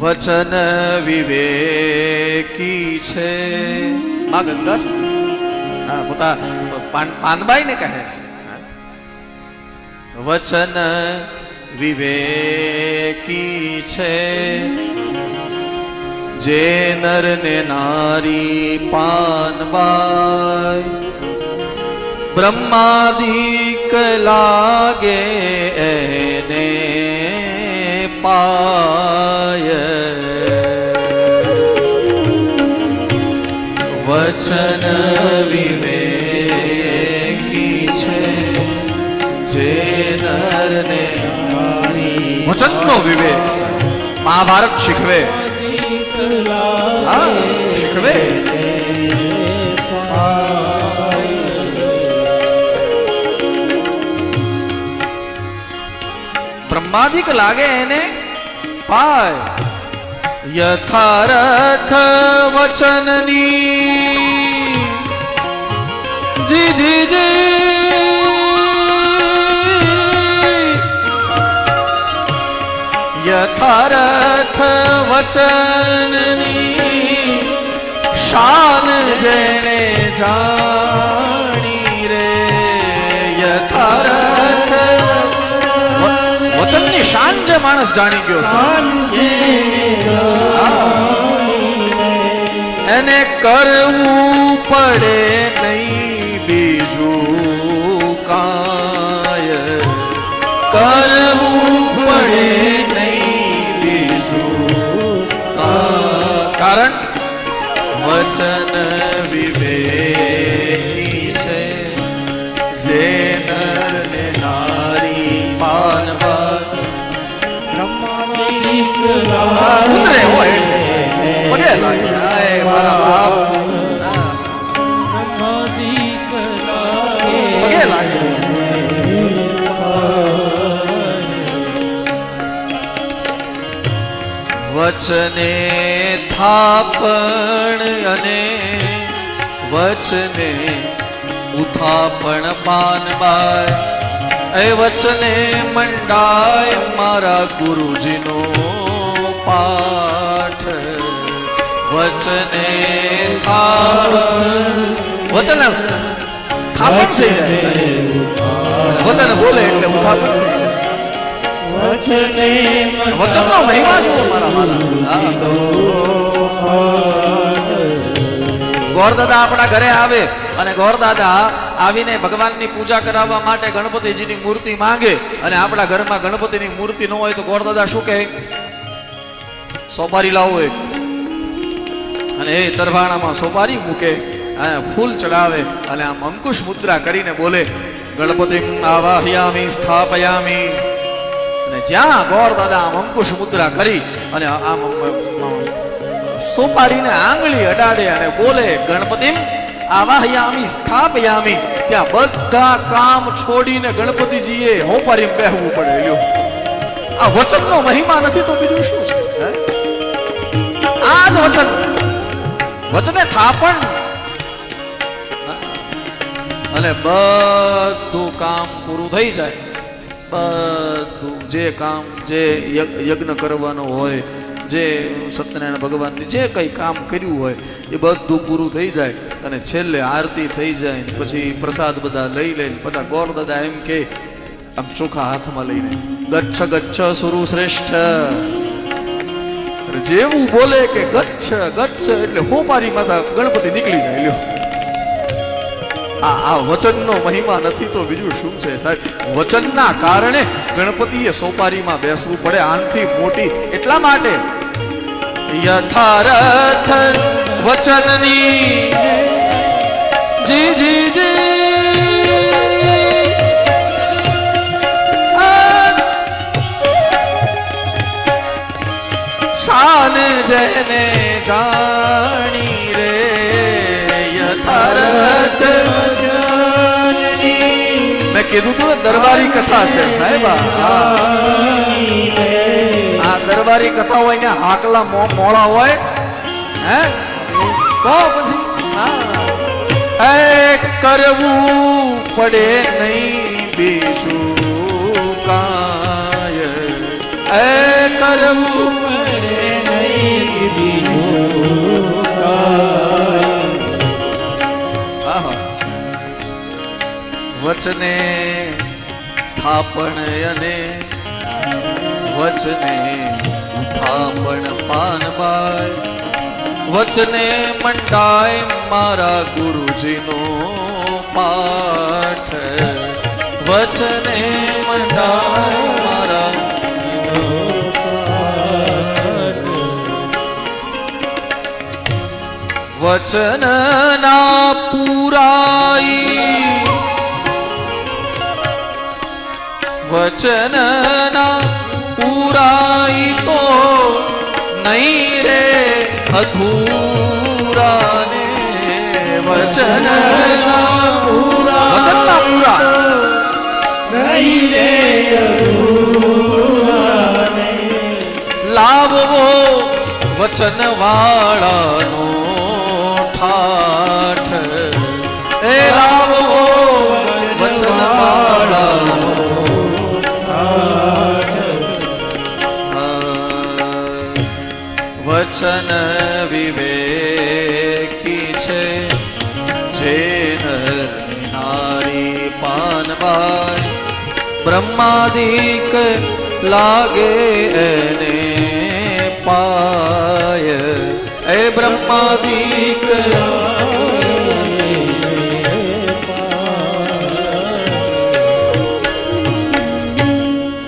વચન વિવેકી છે માં ગંગા છે. હા પોતા પાન પાનબાઈ ને કહે છે હા. વચન વિવેકી છે જે નર ને નારી પાનબાઈ બ્રહ્માદિક લાગે વચન વિવેકી છે જે નરને વચનનો વિવેક મહાભારત શીખવે. હા શીખવે. બ્રહ્માદિક લાગે એને પાય. યથારથ વચનની. જી જી જી. યથારથ વચનની શાન જેને જાણી. વચનની શાન જે માણસ જાણી ગયો છે. એને કરવું પડે નહીં બીજું કાય કરવું ઉતરે હોય. પગે લાગે આય મારા બાપ પગે લાગે વચને થાપણ અને વચને ઉથાપણ પાનબાય એ વચને મંડાય મારા ગુરુજીનો પાઠ વચને વચન થાપણ થઈ જાય વચન બોલે એટલે ઉથાપણ વચનનો મહિમા જુઓ મારા મારા ગોરદાદા આપણા ઘરે આવે અને ગોરદાદા આવીને ભગવાનની પૂજા કરાવવા માટે ગણપતિજીની મૂર્તિ માંગે અને આપણા ઘરમાં ગણપતિની મૂર્તિ ન હોય તો ગોરદાદા શું કહે? સોપારી લાવો એક. અને એ તરવાણામાં સોપારી મૂકે ફૂલ ચડાવે અને આમ અંકુશ મુદ્રા કરીને બોલે, ગણપતિ આવાહયામી, સ્થાપયામી. અને જ્યાં ગોર દાદા આમ અંકુશ મુદ્રા કરી અને આમ સોપારીને આંગળી અડાડે અને બોલે, ગણપતિ આવાહયામી, સ્થાપયામી. ત્યાં બધા કામ છોડીને ગણપતિજીએ હોપારી બેહવું પડે. લ્યો. આ વચનનો મહિમા નથી તો બીજું શું છે? હે? આ વચન. વચને થાપણ અને બધું કામ પૂરું થઈ જાય. બધું જે કામ જે યજ્ઞ કરવાનો હોય, જે સત્યનારાયણ ભગવાનની જે કંઈ કામ કર્યું હોય, એ બધું પૂરું થઈ જાય. અને છેલ્લે આરતી થઈ જાય પછી પ્રસાદ બધા લઈ લઈને બધા ગોળ દાદા એમ કે, આમ ચોખા હાથમાં લઈને, ગચ્છ ગચ્છ સુરુ શ્રેષ્ઠ. જેવું બોલે કે ગચ્છ ગચ્છ એટલે હોપારી માતા ગણપતિ નીકળી જાય, લ્યો. આ આ વચનનો મહિમા નથી તો બીજું શું છે, સાહેબ? વચનના કારણે ગણપતિએ સોપારીમાં બેસવું પડે, આનથી મોટી એટલા માટે યથારથ વચનની. જી જી જી. કીધું તું ને, દરબારી કથા છે, સાહેબ, આ. દરબારી કથા હોય ને, હાકલા મોળા હોય, હે? તો પછી, હા. એ કરવું પડે નહીં બીજું કાય એ કરવું વચને થાપણ અને વચને થાપણ પાનબાઈ વચને મંડાય મારા ગુરુજીનો પાઠ. વચને મંડાય મારા વચન ના વચન ના પુરાઈ તો નહીં રે અધૂરાને. વચન ના પૂરા વચન ના પૂરા. નહીં રે લાવવો વચન વાળાનો વચન વિવેકી છે. જે નારી પાનબાઈ બ્રહ્માદિક લાગે એને.